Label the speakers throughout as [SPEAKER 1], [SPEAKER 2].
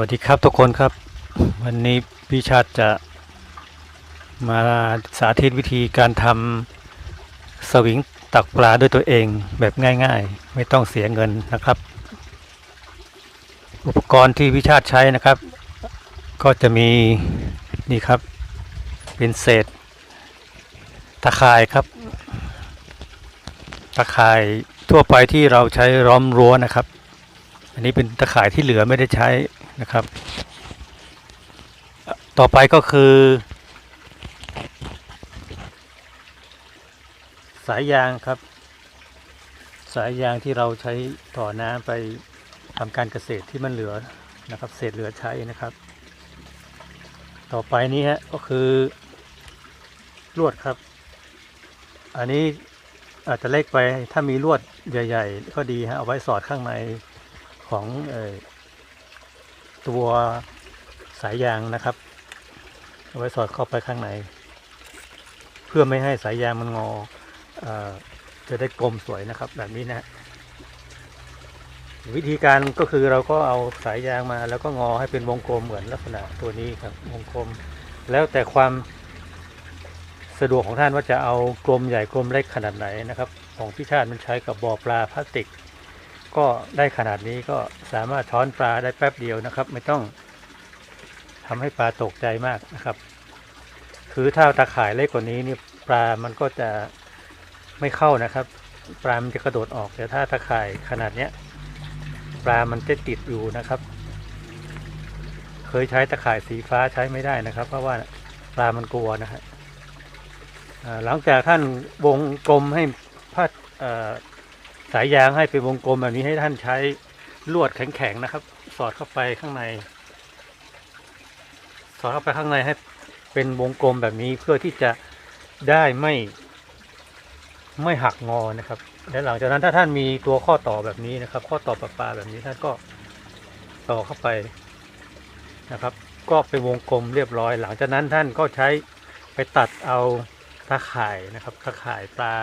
[SPEAKER 1] วัสดีครับทุกคนครับ วันนี้พี่ชาติจะมาสาธิตวิธีการทำสวิงตักปลาด้วยตัวเองแบบง่ายๆ ไม่ต้องเสียเงินนะครับ อุปกรณ์ที่พี่ชาติใช้นะครับ ก็จะมีนี่ครับ เป็นเศษ ตะข่ายครับ ตะข่ายทั่วไปที่เราใช้ล้อมรั้วนะครับอันนี้เป็นตะข่ายที่เหลือไม่ได้ใช้ นะครับ ต่อไปก็คือ สายยางครับ สายยางที่เราใช้ต่อน้ำไปทำการเกษตรที่มันเหลือนะครับ เศษเหลือใช้นะครับ ต่อไปนี้ฮะก็คือลวดครับ อันนี้อาจจะเล็กไปถ้ามีลวดใหญ่ ๆ ก็ดีฮะเอาไว้สอดข้างในของ ตัวสายยางนะครับเอาไว้สอดเข้าไปข้างใน เพื่อไม่ให้สายยางมันงออจะได้กลมสวยนะครับ แบบนี้นะวิธีการก็คือเราก็เอาสายยางมาแล้วก็งอให้เป็นวงกลมเหมือนลักษณะตัวนี้ครับวงกลม แล้วแต่ความสะดวกของท่านว่าจะเอากลมใหญ่กลมเล็กขนาดไหนนะครับ ของพี่ชาติมันใช้กับบ่อปลาพลาสติก ก็ได้ขนาดนี้ก็สามารถช้อนปลาได้แป๊บเดียวนะครับ ไม่ต้องทำให้ปลาตกใจมากนะครับ คือถ้าตาข่ายเล็กกว่านี้นี่ปลามันก็จะไม่เข้านะครับ ปลามันจะกระโดดออกแต่ถ้าตาข่ายขนาดเนี้ยปลามันจะติดอยู่นะครับ เคยใช้ตะข่ายสีฟ้าใช้ไม่ได้นะครับ เพราะว่าปลามันกลัวนะฮะหลังจากท่านวงกลมให้พัดายยางให้เป็นวงกลมแบบนี้ให้ท่านใช้ลวดแข็งๆนะครับ สอดเข้าไปข้างใน สอดเข้าไปข้างในให้เป็นวงกลมแบบนี้เพื่อที่จะได้ไม่ไม่หักงอนะครับ และหลังจากนั้นถ้าท่านมีตัวข้อต่อแบบนี้นะครับ ข้อต่อประปาแบบนี้ท่านก็ต่อเข้าไปนะครับ ก็เป็นวงกลมเรียบร้อย หลังจากนั้นท่านก็ใช้ไปตัดเอาตาข่ายนะครับตาข่ายปลา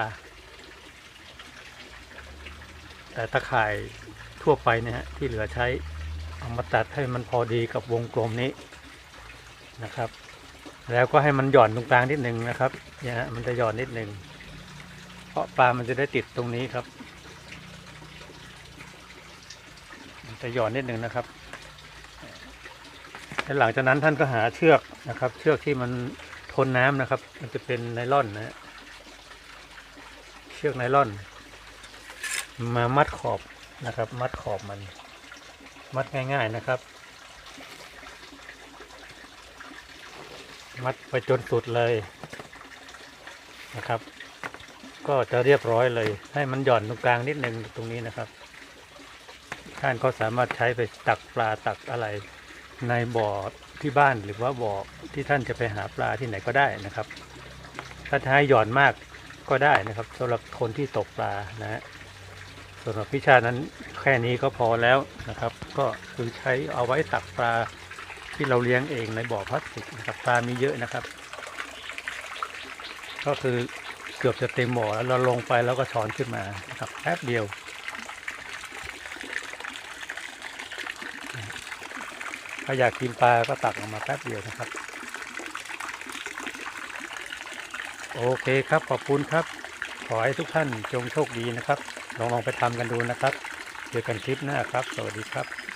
[SPEAKER 1] แต่ตะข่ายทั่วไปเนี่ยที่เหลือใช้เอามาตัดให้มันพอดีกับวงกลมนี้นะครับ แล้วก็ให้มันหย่อนตรงกลางนิดหนึ่งนะครับเนี่ยฮะมันจะหย่อนนิดหนึ่งเพราะปลามันจะได้ติดตรงนี้ครับมันจะหย่อนนิดหนึ่งนะครับแล้วหลังจากนั้นท่านก็หาเชือกนะครับ เชือกที่มันทนน้ำนะครับ มันจะเป็นไนล่อนนะฮะเชือกไนล่อน มามัดขอบนะครับ มัดขอบมัน มัดง่ายๆนะครับ มัดไปจนสุดเลยนะครับ ก็จะเรียบร้อยเลย ให้มันหย่อนตรงกลางนิดนึงตรงนี้นะครับท่านก็สามารถใช้ไปตักปลาตักอะไรในบ่อที่บ้านหรือว่าบ่อที่ท่านจะไปหาปลาที่ไหนก็ได้นะครับ ถ้าจะให้หย่อนมากก็ได้นะครับสำหรับคนที่ตกปลานะฮะ ส่วนของพิชานั้นแค่นี้ก็พอแล้วนะครับ ก็คือใช้เอาไว้ตักปลาที่เราเลี้ยงเองในบ่อพลาสติกนะครับปลามีเยอะนะครับ ก็คือเกือบจะเต็มบ่อแล้วเราลงไปแล้วก็ช้อนขึ้นมานะครับแป๊บเดียวถ้าอยากกินปลาก็ตักออกมาแป๊บเดียวนะครับ โอเคครับขอบคุณครับ อให้ทุกท่านจงโชคดีนะครับ ลองลองไปทำกันดูนะครับ เจอกันคลิปหน้าครับ สวัสดีครับ